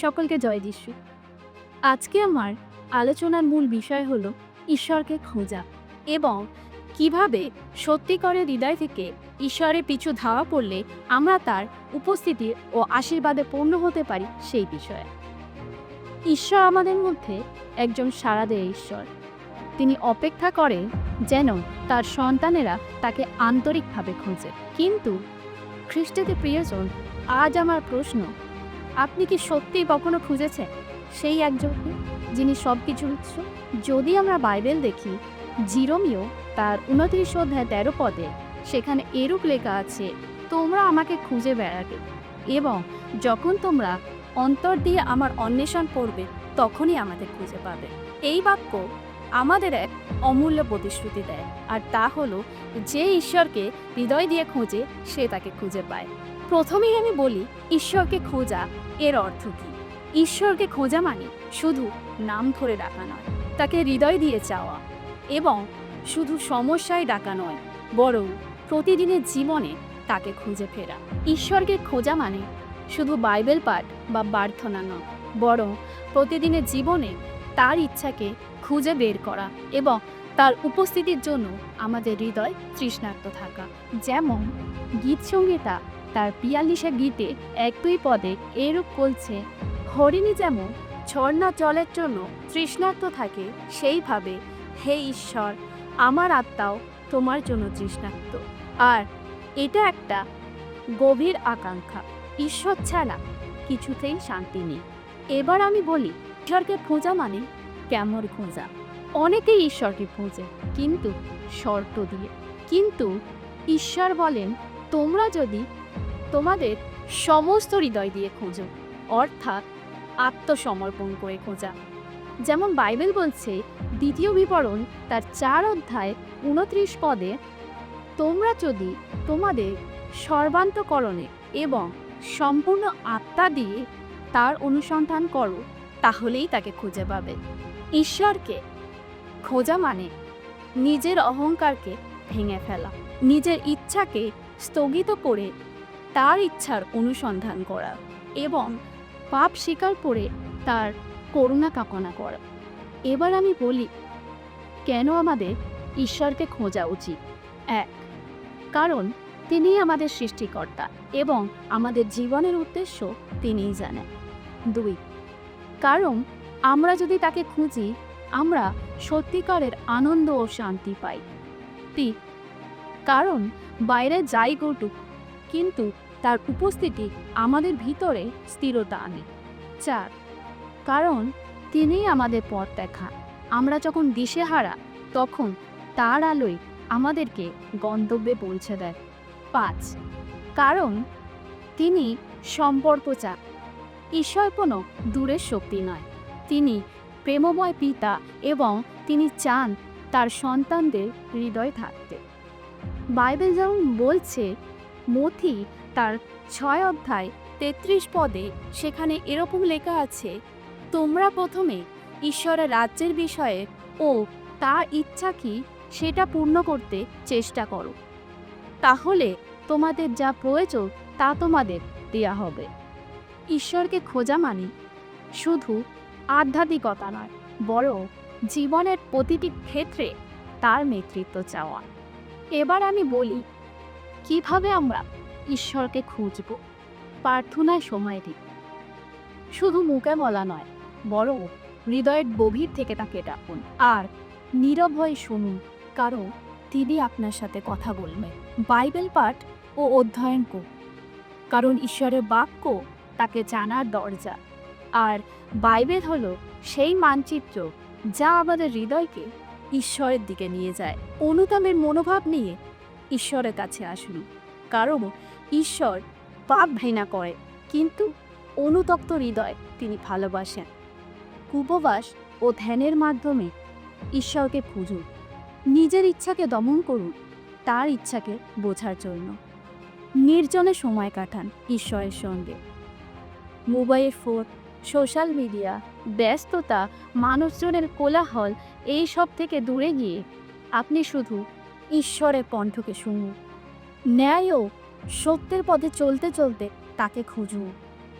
সকলকে জয় যিশু আজকে আমার আলোচনার মূল বিষয় হল ঈশ্বরকে খোঁজা এবং কীভাবে সত্যিকরের হৃদয় থেকে ঈশ্বরের পিছু ধাওয়া পড়লে আমরা তার উপস্থিতি ও আশীর্বাদে পূর্ণ হতে পারি সেই বিষয়ে। ঈশ্বর আমাদের মধ্যে একজন সারাদেয় ঈশ্বর। তিনি অপেক্ষা করেন যেন তার সন্তানেরা তাকে আন্তরিকভাবে খোঁজে। কিন্তু খ্রিস্টতে প্রিয়জন, আজ আমার প্রশ্ন আপনি কি সত্যিই কখনো খুঁজেছেন? সেই একজনকে যিনি সব কিছুর উৎস। যদি আমরা বাইবেল দেখি, জিরোমিও তার উনত্রিশ অধ্যায় তেরো পদে সেখানে এরূপ লেখা আছে, তোমরা আমাকে খুঁজে বেড়াবে এবং যখন তোমরা অন্তর দিয়ে আমার অন্বেষণ করবে, তখনই আমাদের খুঁজে পাবে। এই বাক্য আমাদের এক অমূল্য প্রতিশ্রুতি দেয়, আর তা হলো যে ঈশ্বরকে হৃদয় দিয়ে খোঁজে, সে তাকে খুঁজে পায়। প্রথমেই আমি বলি, ঈশ্বরকে খোঁজা, এর অর্থ কী? ঈশ্বরকে খোঁজা মানে শুধু নাম ধরে ডাকা নয়, তাকে হৃদয় দিয়ে চাওয়া এবং শুধু সমস্যায় ডাকা নয়, বরং প্রতিদিনের জীবনে তাকে খুঁজে ফেরা। ঈশ্বরকে খোঁজা মানে শুধু বাইবেল পাঠ বা প্রার্থনা নয়, বরং প্রতিদিনের জীবনে তার ইচ্ছাকে খুঁজে বের করা এবং তার উপস্থিতির জন্য আমাদের হৃদয় তৃষ্ণার্ত থাকা। যেমন গীত সঙ্গীতা তার পিয়াল্লিশে গীতে এক দুই পদে এরূপ বলছে, হরিণী যেমন ঝর্ণা জলের জন্য তৃষ্ণার্ত থাকে, সেইভাবে হে ঈশ্বর, আমার আত্মাও তোমার জন্য তৃষ্ণার্ত। আর এটা একটা গভীর আকাঙ্ক্ষা, ঈশ্বর ছাড়া কিছুতেই শান্তি নেই। এবার আমি বলি, ঈশ্বরকে খোঁজা মানে কেমন খোঁজা? অনেকেই ঈশ্বরকে খোঁজে, কিন্তু শর্ত দিয়ে। কিন্তু ঈশ্বর বলেন, তোমরা যদি তোমাদের সমস্ত হৃদয় দিয়ে খোঁজো, অর্থাৎ আত্মসমর্পণ করে খোঁজা। যেমন বাইবেল বলছে, দ্বিতীয় বিবরণ তার চার অধ্যায় উনত্রিশ পদে, তোমরা যদি তোমাদের সর্বান্তকরণে এবং সম্পূর্ণ আত্মা দিয়ে তার অনুসন্ধান করো, তাহলেই তাকে খুঁজে পাবে। ঈশ্বরকে খোঁজা মানে নিজের অহংকারকে ভেঙে ফেলা, নিজের ইচ্ছাকে স্থগিত করে তার ইচ্ছার অনুসন্ধান করা এবং পাপ স্বীকার করে তার করুণা কামনা করা। এবার আমি বলি, কেন আমাদের ঈশ্বরকে খোঁজা উচিত? এক, কারণ তিনি আমাদের সৃষ্টিকর্তা এবং আমাদের জীবনের উদ্দেশ্য তিনিই জানেন। দুই, কারণ আমরা যদি তাকে খুঁজি, আমরা সত্যিকারের আনন্দ ও শান্তি পাই। তিন, কারণ বাইরে যাই ঘটুক, কিন্তু তার উপস্থিতি আমাদের ভিতরে স্থিরতা আনে। চার, কারণ তিনিই আমাদের পথ দেখা আমরা যখন দিশেহারা, তখন তার আলোয় আমাদেরকে গন্তব্যে পৌঁছে দেয়। পাঁচ, কারণ তিনি সম্পর্ক চান ঈশ্বর কোনো দূরের শক্তি নয়। তিনি প্রেমময় পিতা এবং তিনি চান তার সন্তানদের হৃদয় থাকতে। বাইবেল যেমন বলছে মথি তার ছয় অধ্যায় তেত্রিশ পদে সেখানে এরকম লেখা আছে, তোমরা প্রথমে ঈশ্বরের রাজ্যের বিষয়ে ও তা ইচ্ছা কি সেটা পূর্ণ করতে চেষ্টা করো। তাহলে তোমাদের যা প্রয়োজন তা তোমাদের দেয়া হবে। ঈশ্বরকে খোঁজা মানে শুধু আধ্যাত্মিকতা নয়, বরং জীবনের প্রতিটি ক্ষেত্রে তার নেতৃত্ব চাওয়া। এবার আমি বলি কীভাবে আমরা ঈশ্বরকে খুঁজব? প্রার্থনায় সময় দিই। শুধু মুখে বলা নয়, বরং হৃদয়ের গভীর থেকে তাকে ডাকুন। আর নীরব হয়ে শুনুন, কারণ তিনি আপনার সাথে কথা বলবেন। বাইবেল পাঠ ও অধ্যয়ন করুন। কারণ ঈশ্বরের বাক্য তাকে জানার দরজা। আর বাইবেল হলো সেই মানচিত্র যা আমাদের হৃদয়কে ঈশ্বরের দিকে নিয়ে যায়। অনুতামের মনোভাব নিয়ে ঈশ্বরের কাছে আসুন। কারণ ঈশ্বর পাপ ঘৃণা করে, কিন্তু অনুতপ্ত হৃদয় তিনি ভালোবাসেন। উপবাস ও ধ্যানের মাধ্যমে ঈশ্বরকে খুঁজুন। নিজের ইচ্ছাকে দমন করুন, তার ইচ্ছাকে বোঝার জন্য। নির্জনে সময় কাটান ঈশ্বরের সঙ্গে। মোবাইল ফোন, সোশ্যাল মিডিয়া, ব্যস্ততা, মানুষজনের কোলাহল, এই সব থেকে দূরে গিয়ে আপনি শুধু ঈশ্বরের কণ্ঠকে শুনুন। ন্যায় ও সত্যের পথে চলতে চলতে তাকে খুঁজুন।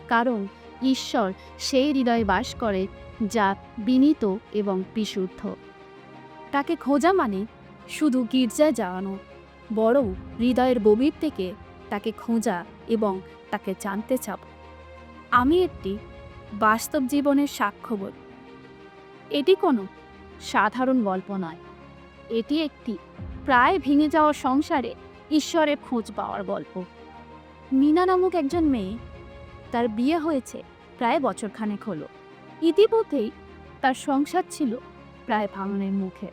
কারণ ঈশ্বর সেই হৃদয়ে বাস করে যা বিনীত এবং বিশুদ্ধ। তাকে খোঁজা মানে শুধু গির্জায় যাওয়ানো, বরং হৃদয়ের গভীর থেকে তাকে খোঁজা এবং তাকে জানতে চাব আমি একটি বাস্তব জীবনের সাক্ষ্য বলি এটি কোনো সাধারণ গল্প নয়। এটি একটি প্রায় ভেঙে যাওয়া সংসারে ঈশ্বরের খোঁজ পাওয়ার গল্প। মিনা নামক একজন মেয়ে তার বিয়ে হয়েছে প্রায় বছরখানেক হলো। ইতিমধ্যেই তার সংসার ছিল প্রায় ভাঙনের মুখে।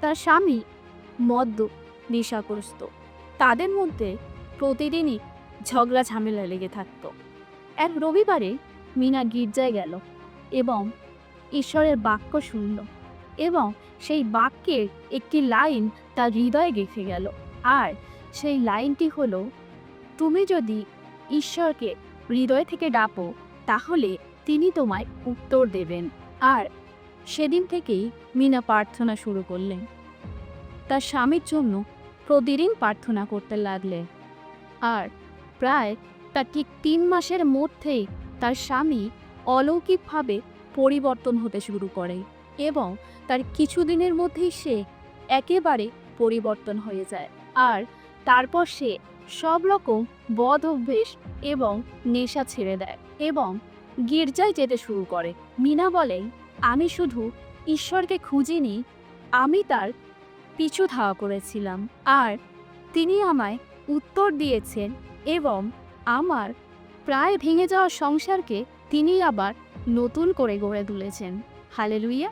তার স্বামী মদ্য, নেশাগ্রস্ত। তাদের মধ্যে প্রতিদিনই ঝগড়া, ঝামেলা লেগে থাকত। এক রবিবারে মিনা গির্জায় গেল এবং ঈশ্বরের বাক্য শুনল। এবং সেই বাক্যের একটি লাইন তার হৃদয়ে গেঁথে গেল। আর সেই লাইনটি হলো, তুমি যদি ঈশ্বরকে হৃদয় থেকে ডাকো তাহলে তিনি তোমায় উত্তর দেবেন। আর সেদিন থেকেই মিনা প্রার্থনা শুরু করলেন। তার স্বামীর জন্য প্রতিদিন প্রার্থনা করতে লাগলেন। আর প্রায় তার ঠিক তিন মাসের মধ্যেই তার স্বামী অলৌকিকভাবে পরিবর্তন হতে শুরু করে। এবং তার কিছুদিনের মধ্যেই সে একেবারে পরিবর্তন হয়ে যায়। আর তারপর সে সব রকম বদ অভ্যেস এবং নেশা ছেড়ে দেয় এবং গির্জায় যেতে শুরু করে। মিনা বলে আমি শুধু ঈশ্বরকে খুঁজিনি, আমি তার পিছু ধাওয়া করেছিলাম। আর তিনি আমায় উত্তর দিয়েছেন এবং আমার প্রায় ভেঙে যাওয়া সংসারকে তিনি আবার নতুন করে গড়ে তুলেছেন। হালেলুইয়া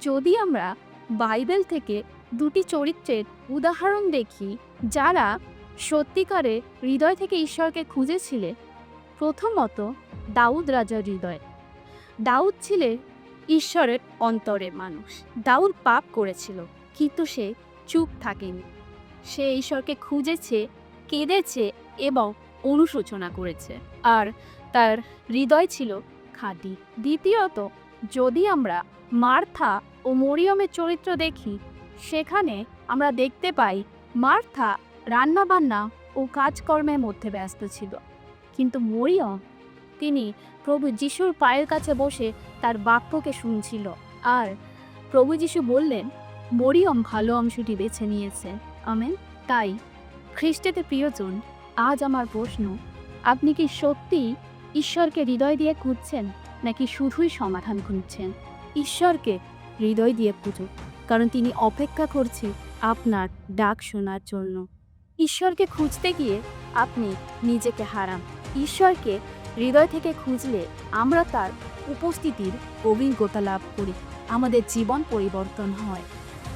যদি আমরা বাইবেল থেকে দুটি চরিত্রের উদাহরণ দেখি যারা সত্যিকারে হৃদয় থেকে ঈশ্বরকে খুঁজেছিলেন প্রথমত দাউদ রাজার হৃদয়। দাউদ ছিলেন ঈশ্বরের অন্তরের মানুষ। দাউদ পাপ করেছিল, কিন্তু সে চুপ থাকেনি। সে ঈশ্বরকে খুঁজেছে, কেঁদেছে এবং অনুশোচনা করেছে। আর তার হৃদয় ছিল খাঁটি। দ্বিতীয়ত, যদি আমরা মার্থা ও মরিয়মের চরিত্র দেখি। সেখানে আমরা দেখতে পাই মার্থা রান্নাবান্না ও কাজকর্মের মধ্যে ব্যস্ত ছিল। কিন্তু মরিয়ম, তিনি প্রভু যিশুর পায়ের কাছে বসে তার বাক্যকে শুনছিল। আর প্রভু যিশু বললেন, মরিয়ম ভালো অংশটি বেছে নিয়েছে। আমেন। তাই খ্রিস্টেতে প্রিয়জন, আজ আমার প্রশ্ন, আপনি কি সত্যি ঈশ্বরকে হৃদয় দিয়ে খুঁজছেন নাকি শুধুই সমাধান খুঁজছেন? ঈশ্বরকে হৃদয় দিয়ে পুজো, কারণ তিনি অপেক্ষা করছে আপনার ডাক শোনার জন্য। ঈশ্বরকে খুঁজতে গিয়ে আপনি নিজেকে হারান। ঈশ্বরকে হৃদয় থেকে খুঁজলে আমরা তার উপস্থিতির অভিজ্ঞতা লাভ করি। আমাদের জীবন পরিবর্তন হয়।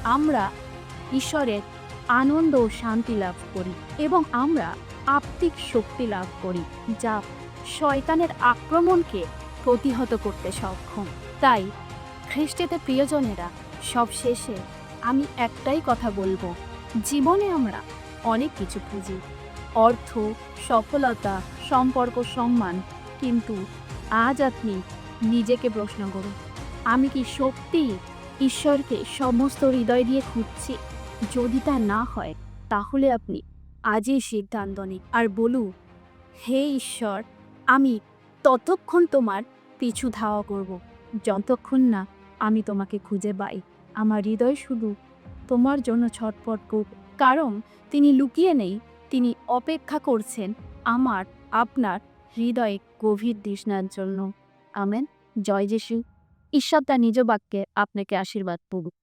আমরা ঈশ্বরের আনন্দ ও শান্তি লাভ করি এবং আমরা আত্মিক শক্তি লাভ করি, যা শয়তানের আক্রমণকে প্রতিহত করতে সক্ষম। তাই খ্রিস্টেতে প্রিয়জনেরা, সব শেষে আমি একটাই কথা বলব, জীবনে আমরা অনেক কিছু খুঁজি। অর্থ, সফলতা, সম্পর্ক, সম্মান, কিন্তু আজ আপনি নিজেকে প্রশ্ন করুন, আমি কি সত্যি ঈশ্বরকে সমস্ত হৃদয় দিয়ে খুঁজছি? যদি তা না হয়, তাহলে আপনি আজই সিদ্ধান্ত নিন আর বলু হে ঈশ্বর, আমি ততক্ষণ তোমার পিছু ধাওয়া করব, যতক্ষণ না আমি তোমাকে খুঁজে পাই। আমার হৃদয় শুধু তোমার জন্য ছটপট কুক কারণ তিনি লুকিয়ে নেই, তিনি অপেক্ষা করছেন আমার, আপনার হৃদয়ে গভীর দৃষ্ণার জন্য। আমেন। জয় যিশু। ঈশ্বর তার নিজ বাক্যে আপনাকে আশীর্বাদ করুক।